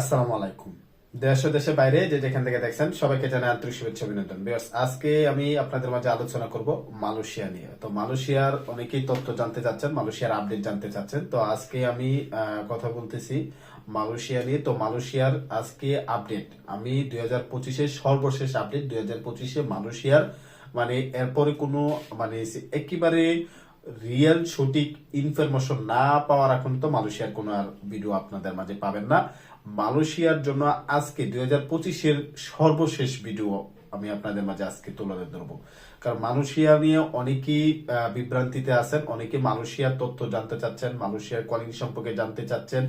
আসসালামু আলাইকুম। দেশ ও দেশের বাইরে যে যেখান থেকে দেখছেন সবাইকে জানাই আন্তরিক শুভেচ্ছা অভিনন্দন। Viewers, আজকে আমি আপনাদের মাঝে আলোচনা করব মালয়েশিয়া নিয়ে। তো মালয়েশিয়ার অনেকেই তথ্য জানতে চাচ্ছেন মালয়েশিয়ার আপডেট জানতে চাচ্ছেন। তো আজকে আমি কথা বলতেছি মালয়েশিয়া নিয়ে। তো মালয়েশিয়ার আজকে আপডেট আমি দুই হাজার পঁচিশের সর্বশেষ আপডেট দুই হাজার পঁচিশে মালয়েশিয়ার মানে এরপরে কোনো মানে একেবারে রিয়েল সঠিক ইনফরমেশন না পাওয়ার এখন তো মালয়েশিয়ার কোনো আর ভিডিও আপনাদের মাঝে পাবেন না। মালয়েশিয়ার জন্য আজকে দুই হাজার পঁচিশের সর্বশেষ ভিডিও আমি আপনাদের মাঝে আজকে তুলে ধরবো। কারণ মালয়েশিয়া নিয়ে অনেকেই বিভ্রান্তিতে আছেন অনেকে মালয়েশিয়ার তথ্য জানতে চাচ্ছেন, মালয়েশিয়ার কলিং সম্পর্কে জানতে চাচ্ছেন,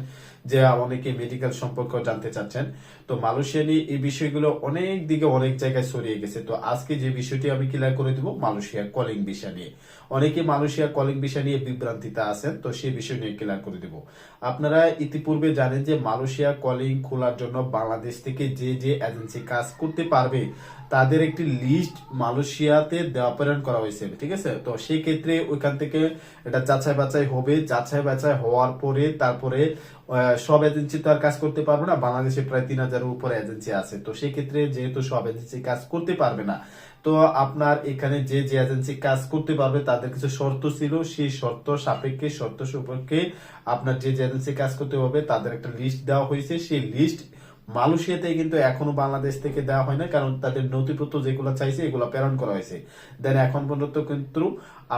যে অনেকে মেডিকেল সম্পর্কে জানতে চাচ্ছেন। তো মালয়েশিয়া নিয়ে এই বিষয়গুলো অনেক দিকে অনেক জায়গায় ছড়িয়ে গেছে। তো আজকে যে বিষয়টি আমি ক্লিয়ার করে দিব মালয়েশিয়ার কলিং বিষয় নিয়ে। অনেকে মালয়েশিয়ার কলিং বিষয় নিয়ে বিভ্রান্তিতে আছেন, তো সেই বিষয় নিয়ে ক্লিয়ার করে দিব। আপনারা ইতিপূর্বে জানেন যে মালয়েশিয়া কলিং খোলার জন্য বাংলাদেশ থেকে যে যে এজেন্সি কাজ করতে পারবে তাদের একটি লিস্ট মালয়েশিয়াতে দেওয়া প্রেরণ করা হয়েছে, ঠিক আছে? তো সেই ক্ষেত্রে ওইখান থেকে এটা যাচাই বাছাই হবে। যাচাই বাছাই হওয়ার পরে তারপরে সব এজেন্সি তো আর কাজ করতে পারবে না। বাংলাদেশে প্রায় তিন হাজারের উপরে এজেন্সি আছে। তো সেই ক্ষেত্রে যেহেতু সব এজেন্সি কাজ করতে পারবে না, তো আপনার এখানে যে যে এজেন্সি কাজ করতে পারবে, তাদের কিছু শর্ত ছিল। সেই শর্ত সাপেক্ষে, শর্ত সম্পর্কে আপনার যে যে এজেন্সি কাজ করতে হবে, তাদের একটা লিস্ট দেওয়া হয়েছে। সেই লিস্ট মালয়েশিয়াতে কিন্তু এখনও বাংলাদেশ থেকে দেওয়া হয় না, কারণ তাদের নথিপত্র যেগুলো চাইছে, এগুলো প্রেরণ করা হয়েছে। দেন এখন পর্যন্ত কিন্তু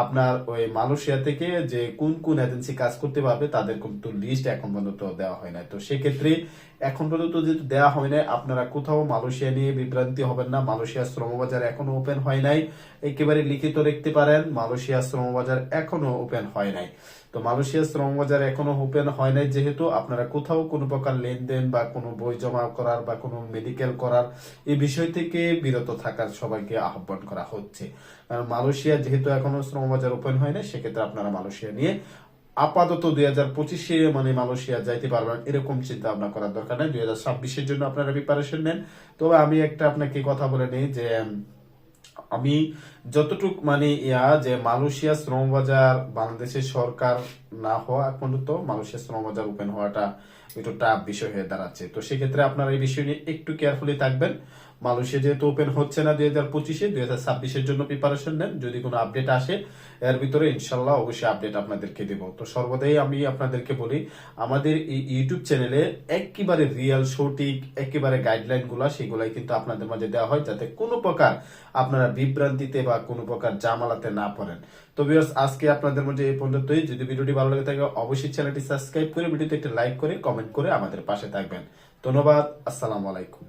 আপনার ওই মালয়েশিয়া থেকে যে কোন কোন এজেন্সি কাজ করতে পারবে, তাদের কিন্তু লিস্ট এখন পর্যন্ত দেওয়া হয় না তো সেক্ষেত্রে এখন পর্যন্ত যেহেতু দেওয়া হয় না আপনারা কোথাও মালয়েশিয়া নিয়ে বিভ্রান্তি হবেন না। মালয়েশিয়া শ্রমবাজার এখনও ওপেন হয় নাই। একেবারে লিখিত রাখতে পারেন, মালয়েশিয়া শ্রমবাজার এখনও ওপেন হয় নাই। তো মালয়েশিয়া শ্রম বাজার এখনও ওপেন হয় নাই, যেহেতু আপনারা কোথাও কোনো প্রকার লেনদেন বা কোনো বই জমা করার বা কোনো মেডিকেল করার এই বিষয় থেকে বিরত থাকার সবাইকে আহ্বান করা হচ্ছে। কারণ মালয়েশিয়া যেহেতু এখনও শ্রম বাজার ওপেন হয় না সেক্ষেত্রে আপনারা মালয়েশিয়া নিয়ে আপাতত দুই হাজার পঁচিশে মানে মালয়েশিয়া যাইতে পারবেন, এরকম চিন্তা ভাবনা করার দরকার নেই। দুই হাজার ছাব্বিশের জন্য আপনারা প্রিপারেশন নেন। তবে আমি একটা আপনাকে কথা বলে নিই যে আমি যতটুক মানে ইয়া যে মালয়েশিয়া শ্রম বাজার বাংলাদেশের সরকার না হওয়া পর্যন্ত মালয়েশিয়া শ্রম বাজার ওপেন হওয়াটা একটু টাফ বিষয় হয়ে দাঁড়াচ্ছে। তো সেক্ষেত্রে আপনারা এই বিষয় নিয়ে একটু কেয়ারফুলি থাকবেন। মালয়েশিয়া যেহেতু ওপেন হচ্ছে না দুই হাজার পঁচিশে, দুই হাজার ছাব্বিশের জন্য প্রিপারেশন নেন। যদি কোনো আপডেট আসে, এর ভিতরে ইনশাল্লাহ অবশ্যই আপডেট আপনাদেরকে দেব। তো সর্বদাই আমি আপনাদেরকে বলি, আমাদের এই ইউটিউব চ্যানেলে একেবারে রিয়েল সঠিক, একেবারে গাইডলাইনগুলা, সেগুলাই কিন্তু আপনাদের মাঝে দেওয়া হয়, যাতে কোনো প্রকার আপনারা বিভ্রান্তিতে বা কোনো প্রকার জামালাতে না পড়েন। তো ভিউয়ার্স আজকে আপনাদের মধ্যে এই পর্যন্তই। যদি ভিডিওটি ভালো লাগে থাকে, অবশ্যই চ্যানেলটি সাবস্ক্রাইব করে, ভিডিওতে একটা লাইক করে কমেন্ট করে আমাদের পাশে থাকবেন। ধন্যবাদ, আসসালামু আলাইকুম।